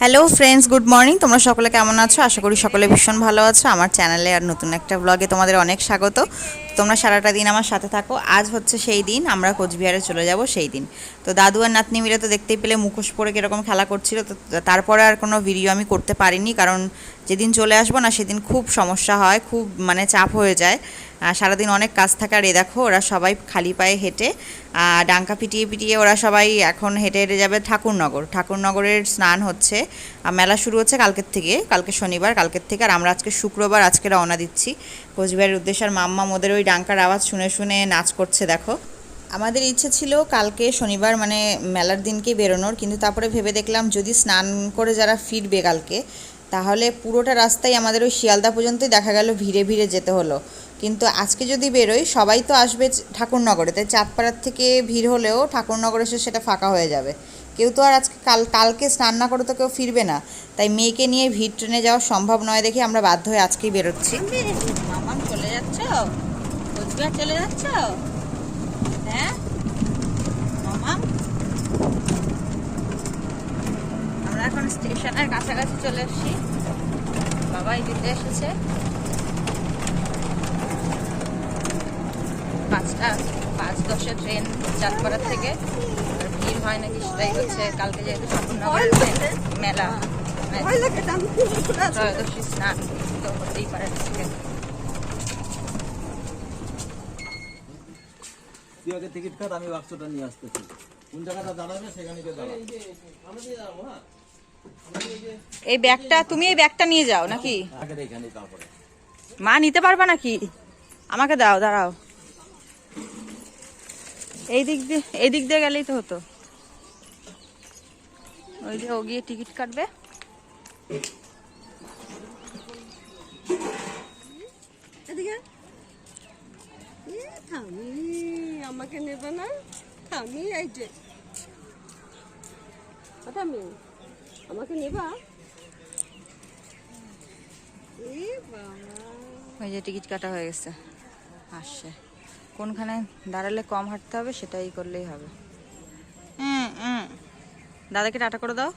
Hello friends good morning তোমরা সকলে কেমন আছো? আশা করি সকলে ভীষণ ভালো আছো। আমার চ্যানেলে আর নতুন একটা ব্লগে তোমাদের অনেক স্বাগত। তোমরা সারাটা দিন আমার সাথে থাকো। আজ হচ্ছে সেই দিন, আমরা কোচবিহারে চলে যাব সেই দিন। তো দাদু আর নাতনি মিলে তো দেখতেই পেলে মুখোশ পরে কীরকম খেলা করছিল। তো তারপরে আর কোনো ভিডিও আমি করতে পারিনি কারণ যেদিন চলে আসব না সেদিন খুব সমস্যা হয়, খুব মানে চাপ হয়ে যায়। সারাদিন অনেক কাজ থাকে আর এ দেখো, ওরা সবাই খালি পায়ে হেঁটে ডাঙ্কা পিটিয়ে পিটিয়ে ওরা সবাই এখন হেঁটে হেঁটে যাবে ঠাকুরনগর। ঠাকুরনগরের স্নান হচ্ছে মেলা শুরু হচ্ছে কালকের থেকে, কালকে শনিবার, কালকের থেকে। আর আমরা আজকে শুক্রবার, আজকে রওনা দিচ্ছি। কোচবিহারের উদ্দেশ্যে আর মাম্মা ওদের ওই ডাঙ্কার আওয়াজ শুনে শুনে নাচ করছে, দেখো। আমাদের ইচ্ছে ছিল কালকে শনিবার মানে মেলার দিনকেই বেরোনোর, কিন্তু তারপরে ভেবে দেখলাম যদি স্নান করে যারা ফিরবে কালকে, তাহলে পুরোটা রাস্তায় আমাদের ওই শিয়ালদা পর্যন্তই দেখা গেল, ভিড়ে ভিড়ে যেতে হলো। কিন্তু আজকে যদি বেরোই, সবাই তো আসবে ঠাকুরনগরে, তাই চাঁদপাড়ার থেকে ভিড় হলেও ঠাকুরনগর এসে সেটা ফাঁকা হয়ে যাবে। কেউ তো আর আজকে কাল, কালকে স্নান না করে তো কেউ ফিরবে না। তাই মেয়েকে নিয়ে ভিড় ট্রেনে যাওয়া সম্ভব নয় দেখে আমরা বাধ্য হয়ে আজকেই বেরোচ্ছি। কোচবিহার চলে যাচ্ছ? হ্যাঁ? মামাম আমরা এখন স্টেশনের কাছাকাছি চলে এসেছি। বাবাই দিতে এসেছে। পাঁচটা পাঁচ দশে ট্রেন চাঁদপাড়ার থেকে। ভিড় হয় নাকি সেটাই হচ্ছে। কালকে যেহেতু ঠাকুরনগরের মেলা। ত্রয়োদশী স্নান তো হতেই পারে তুই আগে টিকিট কাট আমি বাক্সটা নিয়ে আসতেছি। কোন জায়গাটা দাঁড়াবে সেখানে গিয়ে দাঁড়া। এই ব্যাগটা তুমি এই ব্যাগটা নিয়ে যাও নাকি? আগে এখানে তারপরে। মা নিতে পারবা নাকি? আমাকে দাও দাঁড়াও। এই দিক দিয়ে এই দিক দিয়ে গেলেই তো হতো। ওই যে ও গিয়ে টিকিট কাটবে। এদিকে থামি আমাকে নেবে না? থামি এই যে। থামি। আমাকে নেবা? ওই যে টিকিট কাটা হয়ে গেছে। আসছে। কোনখানে দাঁড়ালে কম হাঁটতে হবে সেটাই করলেই হবে। হুম হুম। দাদাকে টাটা করে দাও।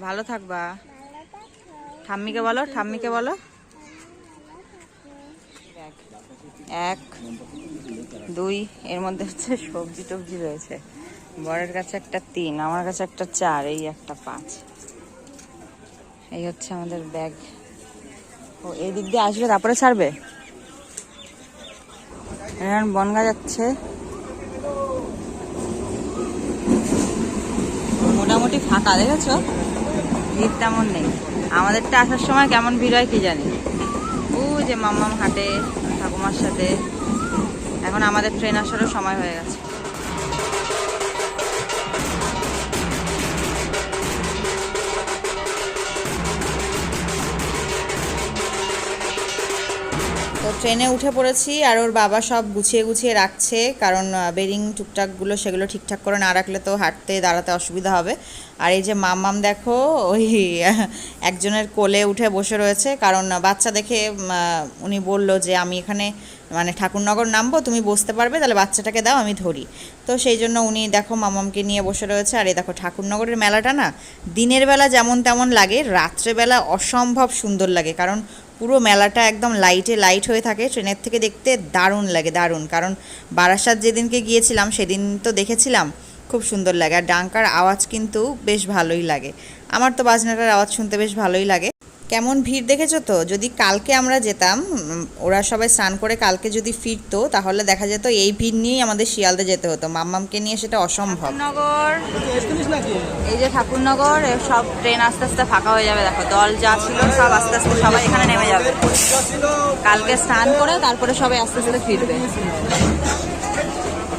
ভালো থাকবা। ঠাম্মিকে বলো ঠাম্মিকে বলো। এক, দুই, এর মধ্যে হচ্ছে সবজি টবজি রয়েছে। বরের কাছে একটা তিন, আমার কাছে একটা চার, এই একটা পাঁচ। এই হচ্ছে আমাদের ব্যাগ। ও, এই দিক দিয়ে আসবে, তারপরে ছাড়বে? এখন বনগা যাচ্ছে। মোটামুটি ফাঁকা, দেখেছ? ভিড় তেমন নেই। আমাদেরটা আসার সময় কেমন ভিড় হয় কি জানি। ও যে মাম্মাম হাঁটে। ঠাকুমার সাথে। এখন আমাদের ট্রেন আসারও সময় হয়ে গেছে। তো ট্রেনে উঠে পড়েছি আর ওর বাবা সব গুছিয়ে গুছিয়ে রাখছে, কারণ বেরিং টুকটাকগুলো সেগুলো ঠিকঠাক করে না রাখলে তো হাঁটতে, দাঁড়াতে অসুবিধা হবে। আর এই যে মাম্মাম দেখো, ওই একজনের কোলে উঠে বসে রয়েছে। কারণ বাচ্চা দেখে উনি বলল যে, আমি এখানে মানে ঠাকুরনগর নামবো, তুমি বসতে পারবে, তাহলে বাচ্চাটাকে দাও, আমি ধরি। তো সেই জন্য উনি দেখো মামামকে নিয়ে বসে রয়েছে। আর এই দেখো, ঠাকুরনগরের মেলাটা না, দিনের বেলা যেমন তেমন লাগে রাত্রেবেলা অসম্ভব সুন্দর লাগে। কারণ পুরো মেলাটা একদম লাইটে লাইট হয়ে থাকে, ট্রেনের থেকে দেখতে দারুণ লাগে, দারুণ। কারণ বারাসাত যেদিনকে গিয়েছিলাম, সেদিন তো দেখেছিলাম খুব সুন্দর লাগে। আর ডাঙ্কার আওয়াজ কিন্তু বেশ ভালোই লাগে। আমার তো বাজনাটার আওয়াজ শুনতে বেশ ভালোই লাগে। কেমন ভিড় দেখেছ তো? যদি কালকে আমরা যেতাম ওরা সবাই স্নান করে কালকে যদি ফিরতো, তাহলে দেখা যেত এই ভিড় নিয়েই আমাদের শিয়ালদে যেতে হতো। মাম্মামকে নিয়ে সেটা অসম্ভব। নগর এই যে ঠাকুরনগর সব ট্রেন আস্তে আস্তে ফাঁকা হয়ে যাবে। দেখো, দল যা ছিল, সব আস্তে আস্তে সবাই এখানে নেমে যাবে। কালকে স্নান করে তারপরে সবাই আস্তে আস্তে ফিরবে।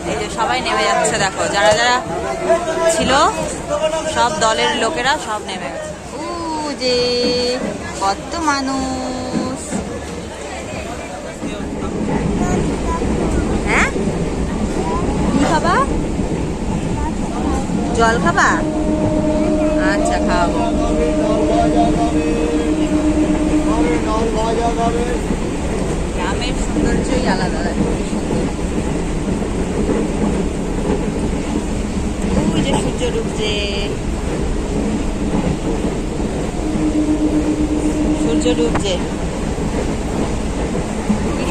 এই যে সবাই নেমে যাচ্ছে, দেখো, যারা যারা ছিল, সব দলের লোকেরা সব নেমে গেছে। উ যে কত মানুষ। হ্যাঁ? কি খাবা? জল খাবা? আচ্ছা খাওয়াবো। গ্রামের সৌন্দর্যই আলাদা। সূর্য ডুবছে সূর্য ডুবছে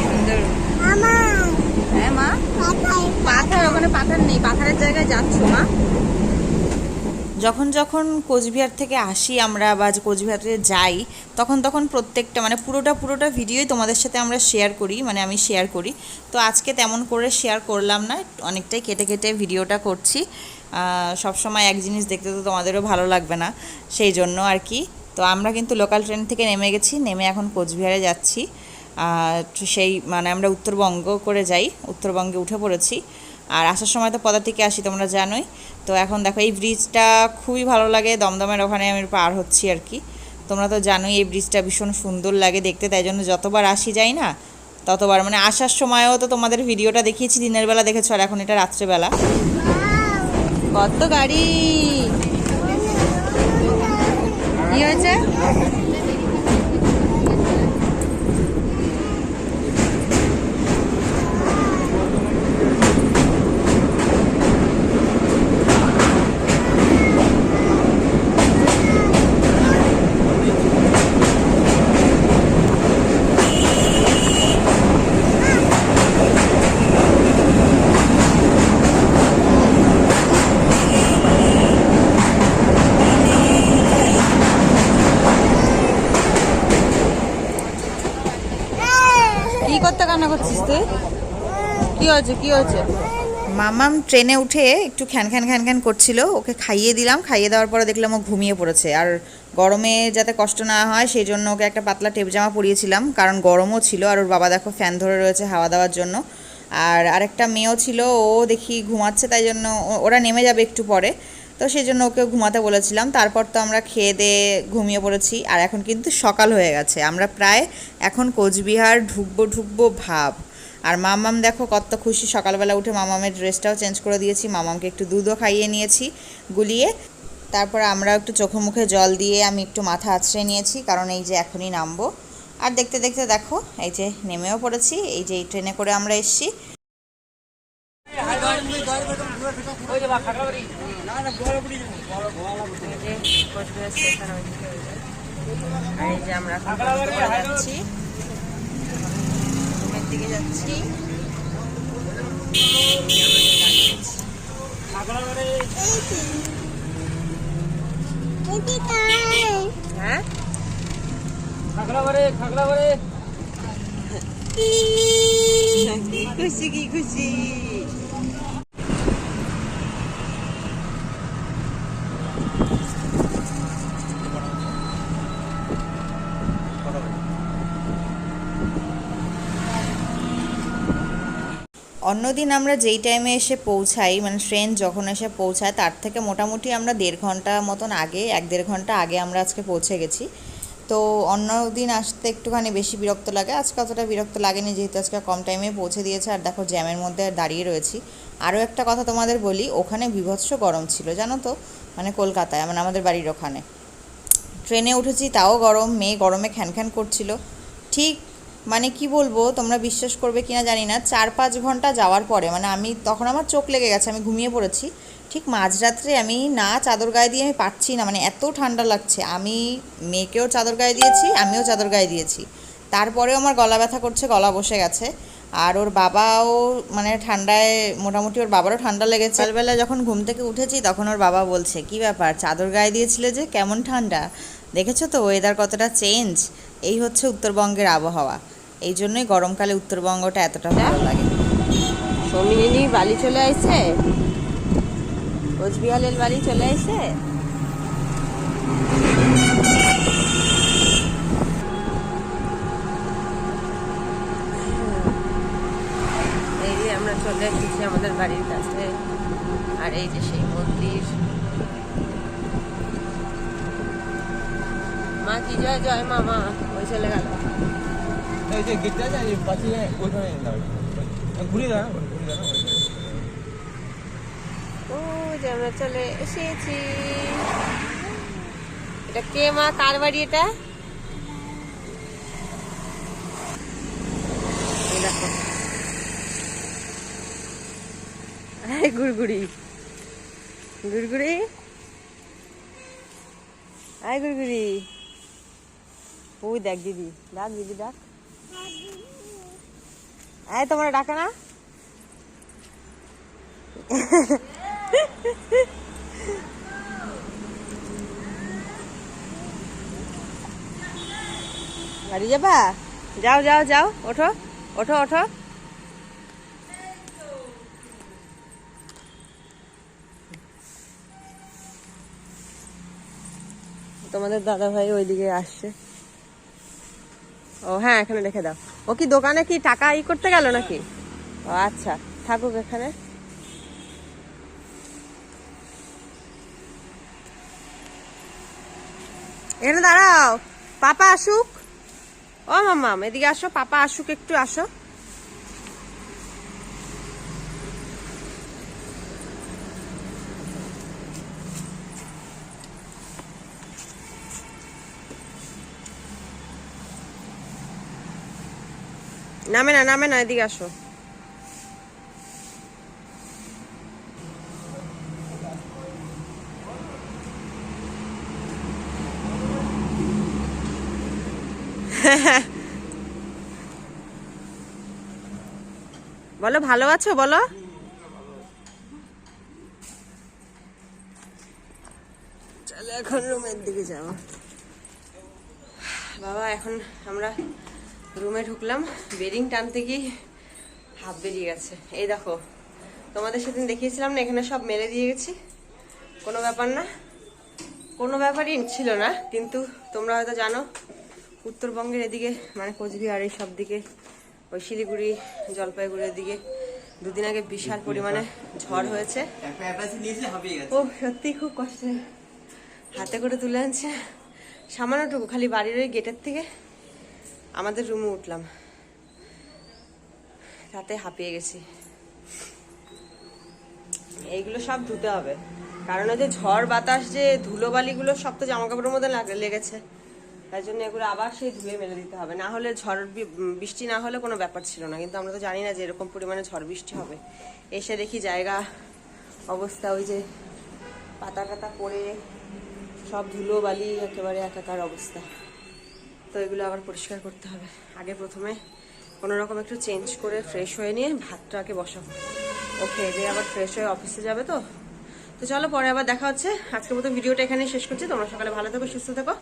সুন্দর। হ্যাঁ মা? ওখানে পাথর নেই পাথরের জায়গায় যাচ্ছ মা? যখন যখন কোচবিহার থেকে আসি আমরা বা কোচবিহারে যাই তখন তখন প্রত্যেকটা মানে পুরোটা পুরোটা ভিডিওই তোমাদের সাথে আমরা শেয়ার করি মানে আমি শেয়ার করি। তো আজকে তেমন করে শেয়ার করলাম না অনেকটাই কেটে কেটে ভিডিওটা করছি। সব সময় এক জিনিস দেখতে তো তোমাদেরও ভালো লাগবে না, সেই জন্য আর কি। তো আমরা কিন্তু লোকাল ট্রেন থেকে নেমে গেছি, নেমে এখন কোচবিহারে যাচ্ছি। সেই মানে আমরা উত্তরবঙ্গ করে যাই, উত্তরবঙ্গে উঠে পড়েছি। আর আসার সময় তো পদা থেকে আসি, তোমরা জানোই। তো এখন দেখো, এই ব্রিজটা খুবই ভালো লাগে, দমদমের ওখানে আমি পার হচ্ছি আর কি। তোমরা তো জানোই, এই ব্রিজটা ভীষণ সুন্দর লাগে দেখতে, তাই জন্য যতবার আসি যাই না, ততবার। মানে আসার সময়ও তো তোমাদের ভিডিওটা দেখিয়েছি, দিনের বেলা দেখেছ, আর এখন এটা রাত্রেবেলা। কত গাড়ি কি হয়েছে কি করতে কান্না করছিস তুই কি হয়েছে? কি হয়েছে? মামাম ট্রেনে উঠে একটু খ্যান খ্যান খ্যান খ্যান করছিল। ওকে খাইয়ে দিলাম, খাইয়ে দেওয়ার পরে দেখলাম ও ঘুমিয়ে পড়েছে। আর গরমে যাতে কষ্ট না হয়, সেই জন্য ওকে একটা পাতলা টেপ জামা পরিয়েছিলাম। কারণ গরমও ছিল আর ওর বাবা দেখো ফ্যান ধরে রয়েছে হাওয়া দেওয়ার জন্য। আর আরেকটা মেয়েও ছিল, ও দেখি ঘুমাচ্ছে, তাই জন্য ওরা নেমে যাবে একটু পরে। তো সেই জন্য ওকে ঘুমাতে বলেছিলাম। তারপর তো আমরা খেয়ে দিয়ে ঘুমিয়ে পড়েছি। আর এখন কিন্তু সকাল হয়ে গেছে। আমরা প্রায় এখন কোচবিহার ঢুকবো ঢুকবো ভাব। আর মামাম দেখো কত খুশি। সকালবেলা উঠে মামামের ড্রেসটাও চেঞ্জ করে দিয়েছি। মামামকে একটু দুধও খাইয়ে নিয়েছি গুলিয়ে। তারপর আমরা একটু চোখে মুখে জল দিয়ে আমি একটু মাথা আছড়ে নিয়েছি, কারণ এই যে এখনই নামবো। আর দেখতে দেখতে দেখো, এই যে নেমেও পড়েছি, এই যে এই ট্রেনে করে আমরা এসছি। আমরা যাচ্ছি। রুমের দিকে যাচ্ছি হ্যাঁ খুশি কি খুশি? অন্যদিন আমরা যেই টাইমে এসে পৌঁছাই মানে ট্রেন যখন এসে পৌঁছায়, তার থেকে মোটামুটি আমরা দেড় ঘণ্টা মতন আগে, এক দেড় ঘণ্টা আগে আমরা আজকে পৌঁছে গেছি। তো অন্য দিন আসতে একটুখানি বেশি বিরক্ত লাগে। আজকে অতটা বিরক্ত লাগেনি, যেহেতু আজকে কম টাইমে পৌঁছে দিয়েছে। আর দেখো, জ্যামের মধ্যে দাঁড়িয়ে রয়েছি। আরও একটা কথা তোমাদের বলি, ওখানে বিভৎস গরম ছিল, জানো তো? মানে কলকাতায় মানে আমাদের বাড়ির ওখানে। ট্রেনে উঠেছি, তাও গরম, মেয়ে গরমে খ্যান খ্যান করছিল। ঠিক মানে কি বলব, তোমরা বিশ্বাস করবে কিনা জানি না চার পাঁচ ঘণ্টা যাওয়ার পরে মানে আমি তখন আমার চোখ লেগে গেছে, আমি ঘুমিয়ে পড়েছি। ঠিক মাঝরাত্রে আমি না চাদর গায়ে দিয়ে আমি পারছি না মানে এত ঠান্ডা লাগছে। আমি মেয়েকেও চাদর গায়ে দিয়েছি, আমিও চাদর গায়ে দিয়েছি। তারপরেও আমার গলা ব্যথা করছে, গলা বসে গেছে। আর ওর বাবাও মানে ঠান্ডায়, মোটামুটি ওর বাবারও ঠান্ডা লেগেছে। সকালবেলা যখন ঘুম থেকে উঠেছি, তখন ওর বাবা বলছে, কি ব্যাপার, চাদর গায়ে দিয়েছিলে যে, কেমন ঠান্ডা? দেখেছ তো ওয়েদার কতটা চেঞ্জ এই হচ্ছে উত্তরবঙ্গের আবহাওয়া। এই জন্যই গরমকালে উত্তরবঙ্গটা এতটা ভালো লাগে। সমিনী বালি চলে আসছে কোচবিহারের বালি চলে আসছে এই যে আমরা চলে এসেছি আমাদের বাড়ির কাছে। আর এই যে সেই মন্দির। মা কি জয় জয় মামা ওই চলে গেল। এই যে গেটটা আছে এই পাশে ওইখানে ঘুরে দাঁড়া ঘুরে দাঁড়া ও যে আমরা চলে এসেছি এটা কে মা কার বাড়ি এটা গুড়গুড়ি গুড়গুড়ি আয় গুড়গুড়ি ওই দেখ দিদি ডাক দিদি ডাক এই, তোমার ডাকে না। বাড়ি যাবা? যাও যাও যাও, ওঠো ওঠো ওঠো। তোমাদের দাদা ভাই ওইদিকে আসছে। ও হ্যাঁ এখানে রেখে দাও। ও কি দোকানে কি টাকা ই করতে গেল নাকি? ও আচ্ছা থাকুক এখানে। এখানে দাঁড়াও, পাপা আসুক। ও মাম্মাম, এদিকে আসো, পাপা আসুক, একটু আসো। নামে না নামে না, এদিকে আসো। বলো, ভালো আছো? বলো। চলো এখন রুমের দিকে যাব। বাবা, এখন আমরা রুমে ঢুকলাম বেরিং টানতে গিয়ে হাফ বেরিয়ে গেছে। এই দেখো তোমাদের সেদিন দেখিয়েছিলাম না এখানে সব মেলে দিয়ে গেছি। কোনো ব্যাপার না কোনো ব্যাপারই ছিল না কিন্তু তোমরা হয়তো জানো উত্তরবঙ্গের এদিকে মানে কোচবিহার এই সব দিকে ওই শিলিগুড়ি জলপাইগুড়ির দিকে দুদিন আগে বিশাল পরিমাণে ঝড় হয়েছে। ও সত্যি খুব কষ্ট। হাতে করে তুলে আনছে। সামান্যটুকু খালি বাড়ির ওই গেটের থেকে আমাদের রুমে উঠলাম। তাতে হাঁপিয়ে গেছি। এইগুলো সব ধুতে হবে। কারণ ওই যে ঝড়, বাতাস যে ধুলোবালিগুলো সব তো জামা কাপড়ের মধ্যে লেগেছে। তাই জন্য এগুলো আবার সেই ধুয়ে মেলে দিতে হবে। না হলে ঝড় বৃষ্টি না হলে কোনো ব্যাপার ছিল না। কিন্তু আমরা তো জানি না যে এরকম পরিমাণে ঝড় বৃষ্টি হবে। এসে দেখি জায়গা, অবস্থা ওই যে পাতা টাতা পড়ে, সব ধুলো বালি একেবারে একাকার অবস্থা। তো এগুলো আবার পরিষ্কার করতে হবে। আগে প্রথমে কোনো রকম একটু চেঞ্জ করে ফ্রেশ হয়ে নিয়ে ভাতটাকে বসাবো। ও খেয়ে আবার ফ্রেশ হয়ে অফিসে যাবে তো? তো চলো পরে আবার দেখা হচ্ছে। আজকের মতো ভিডিওটা এখানে শেষ করছি। তোমরা সকালে ভালো থাকো, সুস্থ থেকো।